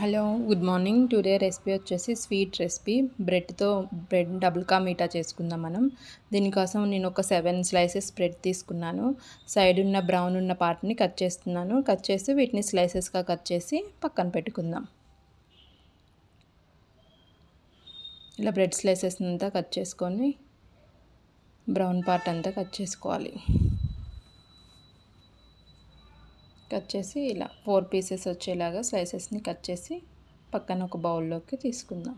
Hello good morning. Today recipe వచ్చేసి sweet recipe. బ్రెడ్తో bread double ka meetha చేసుకుందాం మనం. దీనికోసం నేను ఒక సెవెన్ స్లైసెస్ బ్రెడ్ తీసుకున్నాను. సైడ్ ఉన్న బ్రౌన్ ఉన్న పార్ట్ని కట్ చేస్తున్నాను. కట్ చేసి వీటిని స్లైసెస్గా కట్ చేసి పక్కన పెట్టుకుందాం. ఇలా బ్రెడ్ స్లైసెస్ అంతా కట్ చేసుకొని బ్రౌన్ పార్ట్ అంతా కట్ చేసుకోవాలి. కట్ చేసి ఇలా ఫోర్ పీసెస్ వచ్చేలాగా స్లైసెస్ని కట్ చేసి పక్కన ఒక బౌల్లోకి తీసుకుందాం.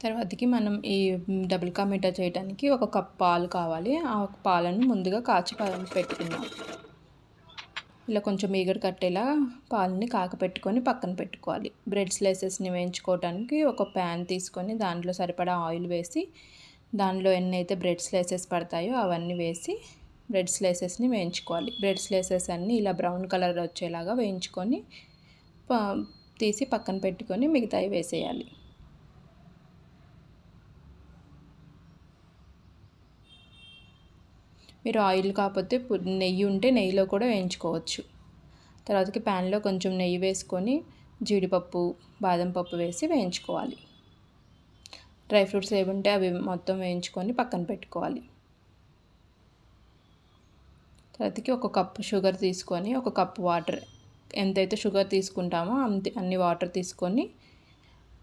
తర్వాతకి మనం ఈ డబుల్ కా మీఠా చేయడానికి ఒక కప్ పాలు కావాలి. ఆ పాలను ముందుగా కాచి పెట్టుకుందాం. ఇలా కొంచెం ఈగడు కట్టేలా పాలని కాకపెట్టుకొని పక్కన పెట్టుకోవాలి. బ్రెడ్ స్లైసెస్ని వేయించుకోవడానికి ఒక ప్యాన్ తీసుకొని దాంట్లో సరిపడా ఆయిల్ వేసి దానిలో ఎన్ని అయితే బ్రెడ్ స్లైసెస్ పడతాయో అవన్నీ వేసి బ్రెడ్ స్లైసెస్ని వేయించుకోవాలి. బ్రెడ్ స్లైసెస్ అన్నీ ఇలా బ్రౌన్ కలర్ వచ్చేలాగా వేయించుకొని తీసి పక్కన పెట్టుకొని మిగతాయి వేసేయాలి. మీరు ఆయిల్ కాకపోతే నెయ్యి ఉంటే నెయ్యిలో కూడా వేయించుకోవచ్చు. తర్వాతకి ప్యాన్లో కొంచెం నెయ్యి వేసుకొని జీడిపప్పు బాదం పప్పు వేసి వేయించుకోవాలి. డ్రై ఫ్రూట్స్ ఏముంటే అవి మొత్తం వేయించుకొని పక్కన పెట్టుకోవాలి. తర్వాతకి ఒక కప్పు షుగర్ తీసుకొని ఒక కప్పు వాటర్. ఎంతైతే షుగర్ తీసుకుంటామో అంత అన్ని వాటర్ తీసుకొని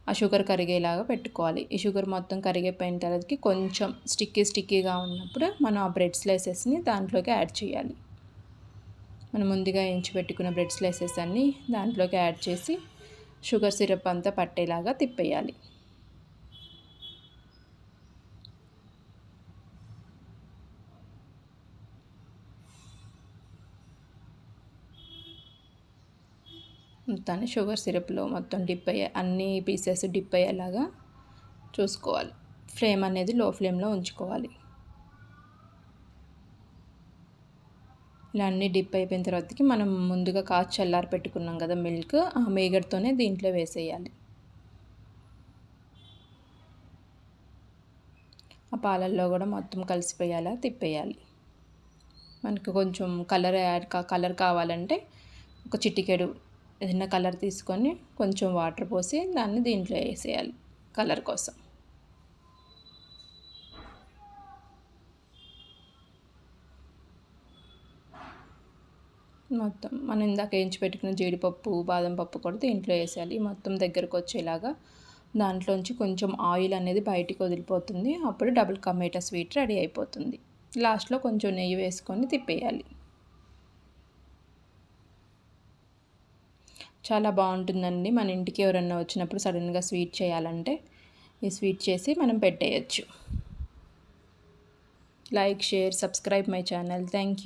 ఆ షుగర్ కరిగేలాగా పెట్టుకోవాలి. ఈ షుగర్ మొత్తం కరిగిపోయిన తర్వాతకి కొంచెం స్టిక్కీ స్టిక్కీగా ఉన్నప్పుడు మనం ఆ బ్రెడ్ స్లైసెస్ని దాంట్లోకి యాడ్ చేయాలి. మనం ముందుగా ఎంచి పెట్టుకున్న బ్రెడ్ స్లైసెస్ అన్నీ దాంట్లోకి యాడ్ చేసి షుగర్ సిరప్ అంతా పట్టేలాగా తిప్పేయాలి. మొత్తాన్ని షుగర్ సిరప్లో మొత్తం డిప్ అయ్యే అన్ని పీసెస్ డిప్ అయ్యేలాగా చూసుకోవాలి. ఫ్లేమ్ అనేది లో ఫ్లేమ్లో ఉంచుకోవాలి. ఇలా అన్నీ డిప్ అయిపోయిన తర్వాతకి మనం ముందుగా కాచి చల్లారి పెట్టుకున్నాం కదా మిల్క్ ఆ మేగర్తోనే దీంట్లో వేసేయాలి. ఆ పాలల్లో కూడా మొత్తం కలిసిపోయేలా తిప్పేయాలి. మనకు కొంచెం కలర్ యాడ్ కలర్ కావాలంటే ఒక చిటికెడు ఏదైనా కలర్ తీసుకొని కొంచెం వాటర్ పోసి దాన్ని దీంట్లో వేసేయాలి కలర్ కోసం. మొత్తం మనం ఇందాక వేయించి పెట్టుకున్న జీడిపప్పు బాదం పప్పు కూడా దీంట్లో వేసేయాలి. మొత్తం దగ్గరకు వచ్చేలాగా దాంట్లోంచి కొంచెం ఆయిల్ అనేది బయటికి వదిలిపోతుంది. అప్పుడు డబుల్ కమేటా స్వీట్ రెడీ అయిపోతుంది. లాస్ట్లో కొంచెం నెయ్యి వేసుకొని తిప్పేయాలి. చాలా బాగుంటుందండి. మన ఇంటికి ఎవరన్నా వచ్చినప్పుడు సడన్గా స్వీట్ చేయాలంటే ఈ స్వీట్ చేసి మనం పెట్టేయచ్చు. Like share subscribe my channel. Thank you